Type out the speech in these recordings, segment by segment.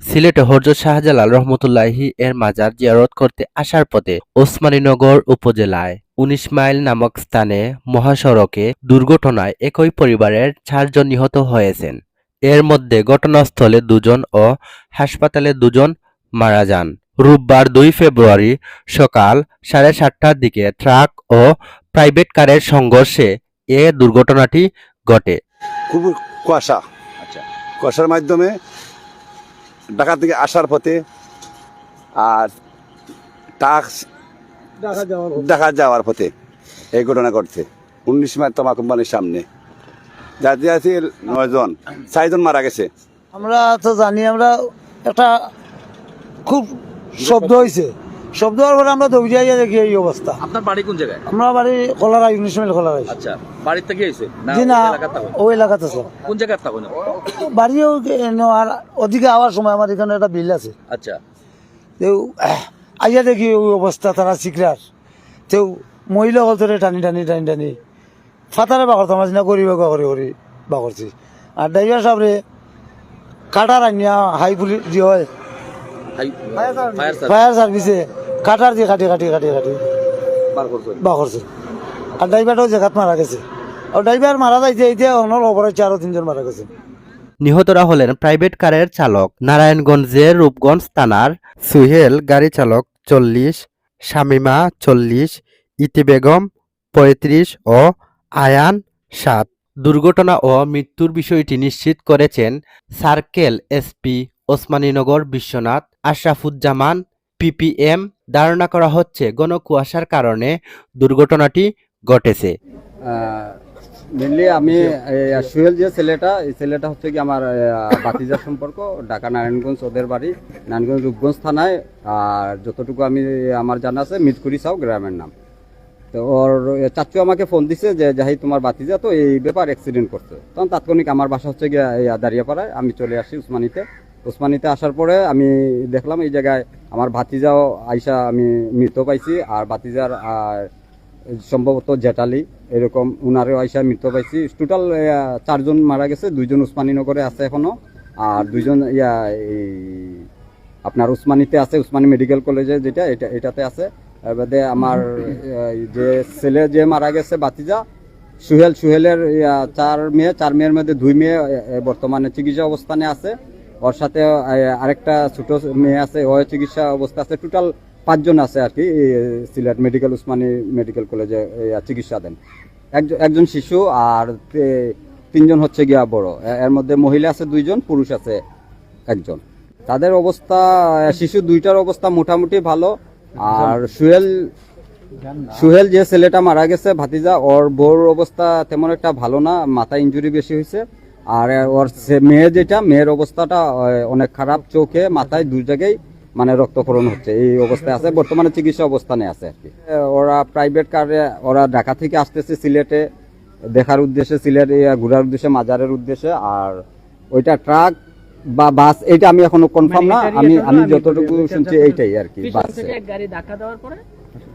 সিলেটে হজরত শাহজালাল রহমতুল্লাহি এর মাজার জিয়ারত করতে আসার পথে ওসমানীনগর উপজেলায় উনিশ মাইল নামক স্থানে মহাসড়কে দুর্ঘটনায় একই পরিবারের চারজন নিহত হয়েছেন। এর মধ্যে ঘটনাস্থলে দুজন ও হাসপাতালে দুজন মারা যান। রোববার দুই ফেব্রুয়ারি সকাল সাড়ে সাতটার দিকে ট্রাক ও প্রাইভেট কারের সংঘর্ষে এ দুর্ঘটনাটি ঘটে। খুব কুয়াশা। আচ্ছা। কুয়াশার মাধ্যমে ঢাকা থেকে আসার পথে আর টাক্স ঢাকা যাওয়ার পথে। এই ঘটনা ঘটছে। উনিশ মাইল তোমা কোম্পানির সামনে। যাতে আছে নয়জন চারজন মারা গেছে। আমরা তো জানি আমরা একটা খুব শব্দ হয়েছে শব্দ হওয়ার পরে আমরা দৌড়িয়ে গিয়ে দেখি এই অবস্থা। আপনার বাড়ি কোন জায়গায়? আমরা বাড়ি কলারা ইউনিশ মাইল কলারা আচ্ছা বাড়ির থেকে এসে জি না ওই এলাকাতে স্যার কোন জায়গার থাকো না বাড়িও আর ওদিকে আওয়ার সময় আমার এখানে একটা বিল আছে। আচ্ছা। তেও আইয়া দেখি ওই অবস্থা তারা শিখরার তেও মহিলা হলতরে টানি টানি টানি টানি। ফাতারে বাকরতাম আছি না গরিব করি করি বাকরছি আর ড্রাইভার সাহেবরে কাটার আনিয়া হাই পুলিশ যে হয়। ফায়ার সার্ভিসে কাটার দিয়ে কাটি কাটি কাটি কাটি। বা করছে। আর ড্রাইভারটাও জায়গাত মারা গেছে। আর ড্রাইভার মারা যাইছে এতিয়া অনর খবর হচ্ছে আরও তিনজন মারা গেছে। নিহতরা হলেন প্রাইভেট কারের চালক নারায়ণগঞ্জের রূপগঞ্জ থানার সুহেল গাড়ি চালক চল্লিশ শামিমা চল্লিশ ইতি বেগম পঁয়ত্রিশ ও আয়ান সাত। দুর্ঘটনা ও মৃত্যুর বিষয়টি নিশ্চিত করেছেন circle SP Osmaninagar Bishwanath Ashrafuzzaman PPM ধারণা করা হচ্ছে ঘন কুয়াশার কারণে দুর্ঘটনাটি ঘটেছে। মেনলি আমি সুহেল যে ছেলেটা, এই ছেলেটা হচ্ছে কি আমার বাতিজার সম্পর্ক, ঢাকা নারায়ণগঞ্জ, ওদের বাড়ি, নারায়ণগঞ্জ রূপগঞ্জ থানায়, আর যতটুকু আমি, আমার জানা আছে মিটকুড়ি সাউ গ্রামের নাম। তো ওর চাচু আমাকে ফোন দিছে যে যাই তোমার বাতিজা তো এই ব্যাপার অ্যাক্সিডেন্ট করছে। তখন তাৎক্ষণিক আমার বাসা হচ্ছে গিয়ে দাঁড়িয়ে দাঁড়িয়াপাড়ায় আমি চলে আসি উসমানিতে। উসমানিতে আসার পরে আমি দেখলাম এই জায়গায় আমার ভাতিজাও আইসা আমি মৃত পাইছি আর ভাতিজার আর সম্ভবত জেটালি এরকম উনারেও আইসা মৃত পাইছি। টোটাল চারজন মারা গেছে, দুইজন উসমানীনগরে আছে এখনও আর দুইজন, ইয়া, এই আপনার উসমানিতে আছে উসমানী মেডিকেল কলেজে যেটা, এটা, এটাতে আছে। এর বাদে আমার যে ছেলে যে মারা গেছে বাতিজা সুহেল, সুহেলের চার মেয়ে, চার মেয়ের মধ্যে দুই মেয়ে বর্তমানে চিকিৎসা অবস্থানে আছে। ওর সাথে আরেকটা ছোট মেয়ে আছে ও চিকিৎসা অবস্থা আছে। টোটাল পাঁচজন আছে আর কি সিলেট মেডিকেল, উসমানী মেডিকেল কলেজে চিকিৎসা দেন। একজন শিশু আর তিনজন হচ্ছে গিয়া বড়। এর মধ্যে মহিলা আছে দুইজন, পুরুষ আছে একজন। তাদের অবস্থা শিশু দুইটার অবস্থা মোটামুটি ভালো। আর সুহেল সুহেল যে ছেলেটা মারা গেছে, ভাতিজা, ওর বউর অবস্থা তেমন একটা ভালো না মাথা ইনজুরি বেশি হয়েছে। আর ওর সে- মেয়ে যেটা মেয়ের অবস্থাটা অনেক খারাপ চোখে মাথায় দুই জায়গায় মানে রক্তক্ষরণ হচ্ছে। এই অবস্থায় আছে বর্তমানে চিকিৎসা অবস্থানে আছে আর কি। ওরা প্রাইভেট কারে ওরা ঢাকা থেকে আসতেছে সিলেটে। দেখার উদ্দেশ্যে সিলেট ঘোরার উদ্দেশ্যে মাজারের উদ্দেশ্যে। আর ওইটা ট্রাক বা বাস এটা আমি এখনও কনফার্ম না। আমি আমি যতটুকু শুনছি এইটাই আর কি বাস গাড়ি ধাক্কা দেওয়ার পরে?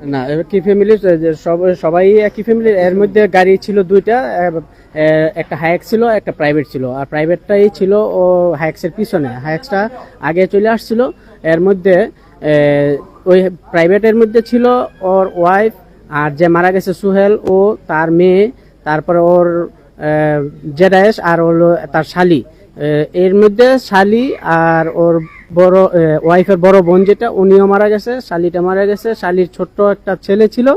না কি ফ্যামিলির সব সবাই একই ফ্যামিলির এর মধ্যে গাড়ি ছিল দুইটা একটা হায়াক্স ছিল, একটা প্রাইভেট ছিল। আর প্রাইভেটটাই ছিল, ও হায়াক্সের পিছনে। হায়াক্সটা আগে চলে আসছিল। এর মধ্যে ওই প্রাইভেটের মধ্যে ছিল ওর ওয়াইফ আর যে মারা গেছে সুহেল, ও তার মেয়ে, তারপরে ওর জেডায়েস আর হলো তার শালি। এর মধ্যে শালি আর ওর বড় ওয়াইফের বড় বোন যেটা, উনিও মারা গেছে, শালিটা মারা গেছে। শালির ছোট্ট একটা ছেলে ছিল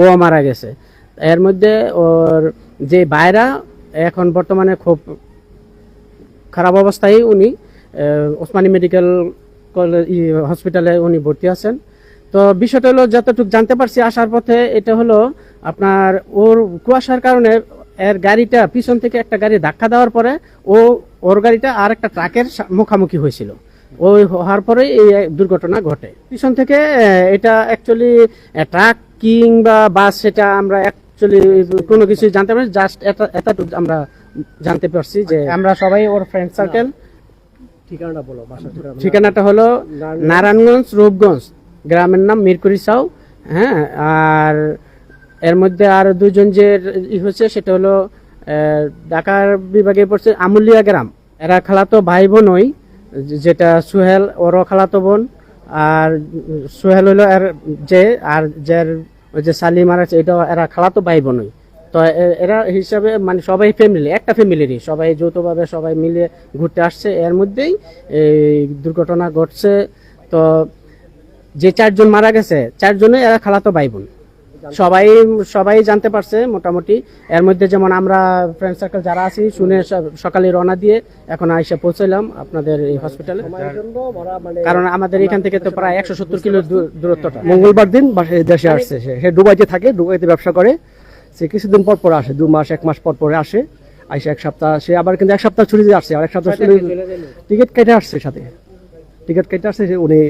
ও মারা গেছে। এর মধ্যে ওর যে বাইরা এখন বর্তমানে খুব খারাপ অবস্থায় উনি ওসমানী মেডিকেল কলেজ হসপিটালে উনি ভর্তি আছেন। তো বিষয়টা হলো, যতটুকু জানতে পারছি আসার পথে, এটা হলো আপনার ওর কুয়াশার কারণে এর গাড়িটা পিছন থেকে একটা গাড়ি ধাক্কা দেওয়ার পরে ও, ওর গাড়িটা আর একটা ট্রাকের মুখামুখি হয়েছিল। ওই হওয়ার পরে এই দুর্ঘটনা ঘটে। পিছন থেকে এটা অ্যাকচুয়ালি ট্রাক কিংবা বাস, সেটা আমরা অ্যাকচুয়ালি কোনো কিছু জানতে পারি জাস্ট এতটুকু আমরা জানতে পারছি যে আমরা সবাই ওর ফ্রেন্ড সার্কেল ঠিকানাটা বলো ঠিকানাটা। হলো নারায়ণগঞ্জ। রূপগঞ্জ গ্রামের নাম মিরকুরি সাউ হ্যাঁ? আর এর মধ্যে আর দুজন যে ই হচ্ছে সেটা হলো ঢাকার বিভাগে পড়ছে আমুলিয়া গ্রাম। এরা খালাতো ভাই বোন ওই যেটা সুহেল ওরও খালাতো বোন। আর সুহেল হইল এর যে আর যার ওই যে শালি মারা এটা এরা খালাতো ভাই বোনই। তো এরা হিসাবে মানে সবাই ফ্যামিলি একটা ফ্যামিলিরই। সবাই যৌথভাবে সবাই মিলে ঘুরতে আসছে। এর মধ্যেই এই দুর্ঘটনা ঘটছে। তো যে চারজন মারা গেছে চারজনে এরা খালাতো ভাই বোন। সবাই সবাই জানতে পারছে মোটামুটি। এর মধ্যে যেমন আমরা ফ্রেন্ড সার্কেল যারা আছি শুনে সকালে রওনা দিয়ে এখন আইসা পৌঁছাইলাম আপনাদের এই হসপিটালে কারণ আমাদের এখান থেকে তো প্রায় একশো সত্তর কিলো দূরত্বটা। মঙ্গলবার দিন দেশে আসছে সে। ডুবাইতে থাকে ডুবাইতে ব্যবসা করে। সে কিছুদিন পর পর আসে দু মাস এক মাস পর পরে আসে। আইসে এক সপ্তাহ সে আবার কিন্তু এক সপ্তাহ ছুটি দিয়ে আসছে আর এক সপ্তাহ টিকিট কেটে আসছে সাথে। টিকিট কেটে আসছে উনি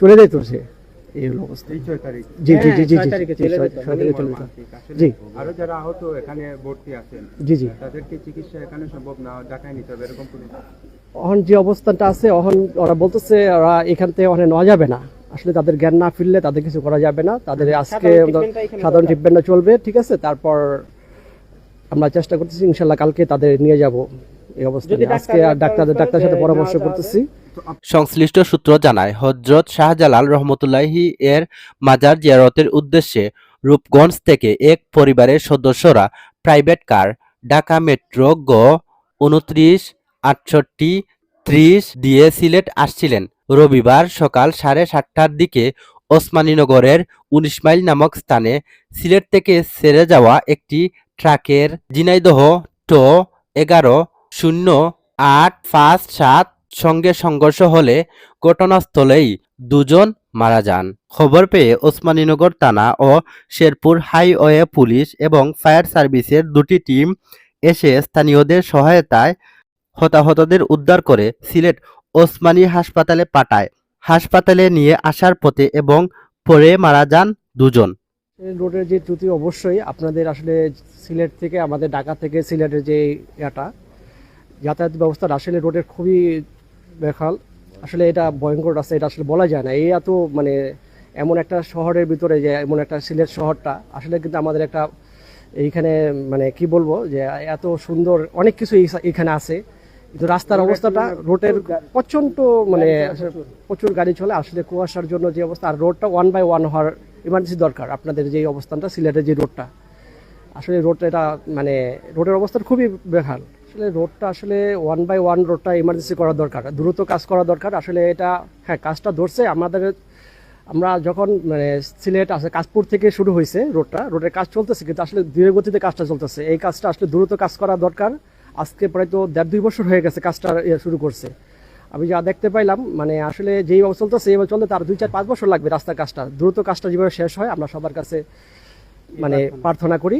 চলে যেত সে। এই হলো অবস্থা। জি জি জি জি জি ছয় তারিখে জি, চলে ছয়- যেত। ছয় তারিখে চলে যেত। জি। আরও যারা আহত এখানে ভর্তি আছেন জি জি। তাদেরকে চিকিৎসা এখানে সম্ভব না ঢাকায় নিতে হবে এরকম অহন যে অবস্থানটা আছে অহন ওরা বলতেছে ওরা এখান থেকে ওখানে নেওয়া যাবে না। আসলে তাদের জ্ঞান না ফিরলে তাদের কিছু করা যাবে না। তাদের আজকে সাধারণ ট্রিটমেন্টটা চলবে ঠিক আছে? তারপর আমরা চেষ্টা করতেছি ইনশাল্লাহ কালকে তাদের নিয়ে যাব। এই অবস্থায় আজকে আর ডাক্তার ডাক্তার ডাক্তারের সাথে পরামর্শ করতেছি। সংশ্লিষ্ট সূত্র জানায় হজরত শাহজালাল রহমতুল্লাহি এর মাজার জিয়ারতের উদ্দেশ্যে রূপগঞ্জ থেকে এক পরিবারের সদস্যরা প্রাইভেট কার ঢাকা মেট্রো গ উনত্রিশ আটষট্টি ত্রিশ দিয়ে সিলেট আসছিলেন। রবিবার সকাল সাড়ে সাতটার দিকে ওসমানীনগরের উনিশ মাইল নামক স্থানে সিলেট থেকে সেরে যাওয়া একটি ট্রাকের জিনাইদহ টো এগারো শূন্য, আট, পাঁচ, সাত সঙ্গে সংঘর্ষ হলে ঘটনাস্থলেই দুজন মারা যান। খবর পেয়ে ওসমানীনগর থানা ও শেরপুর হাইওয়ে পুলিশ এবং ফায়ার সার্ভিসের দুটি টিম এসে স্থানীয়দের সহায়তায় হতাহতদের উদ্ধার করে সিলেট ওসমানী হাসপাতালে পাঠায়। হাসপাতালে নিয়ে আসার পথে এবং পরে মারা যান দুজন। রোডের যে ত্রুটি অবশ্যই আপনাদের আসলে সিলেট থেকে, আমাদের ঢাকা থেকে সিলেটের যে ইয়াটা যাতায়াত ব্যবস্থাটা আসলে রোডের খুবই বেখাল আসলে এটা ভয়ঙ্কর রাস্তা এটা আসলে বলা যায় না। এই এত মানে এমন একটা শহরের ভিতরে যে এমন একটা সিলেট শহরটা আসলে কিন্তু আমাদের একটা এইখানে মানে কি বলব যে এত সুন্দর অনেক কিছু এখানে আছে। কিন্তু রাস্তার অবস্থাটা রোডের প্রচণ্ড মানে প্রচুর। গাড়ি চলে। আসলে কুয়াশার জন্য যে অবস্থা আর রোডটা ওয়ান বাই ওয়ান হওয়ার ইমার্জেন্সি দরকার। আপনাদের যে অবস্থানটা সিলেটের যে রোডটা আসলে রোডটা এটা মানে রোডের অবস্থা খুবই বেহাল। আসলে রোডটা আসলে ওয়ান বাই ওয়ান রোডটা ইমার্জেন্সি করা দরকার দ্রুত কাজ করা দরকার। আসলে এটা হ্যাঁ কাজটা ধরছে। আমাদের আমরা যখন মানে সিলেট আছে কাশপুর থেকে শুরু হয়েছে রোডটা রোডের কাজ চলতেছে কিন্তু আসলে ধীরে গতিতে কাজটা চলতেছে। এই কাজটা আসলে দ্রুত কাজ করা দরকার। আজকে প্রায় তো দেড় দুই বছর হয়ে গেছে কাজটা ইয়ে শুরু করছে। আমি যা দেখতে পাইলাম মানে আসলে যেইভাবে চলতেছে এইভাবে চলতে তার দুই চার পাঁচ বছর লাগবে রাস্তার কাজটা। দ্রুত কাজটা যেভাবে শেষ হয় আমরা সবার কাছে মানে প্রার্থনা করি।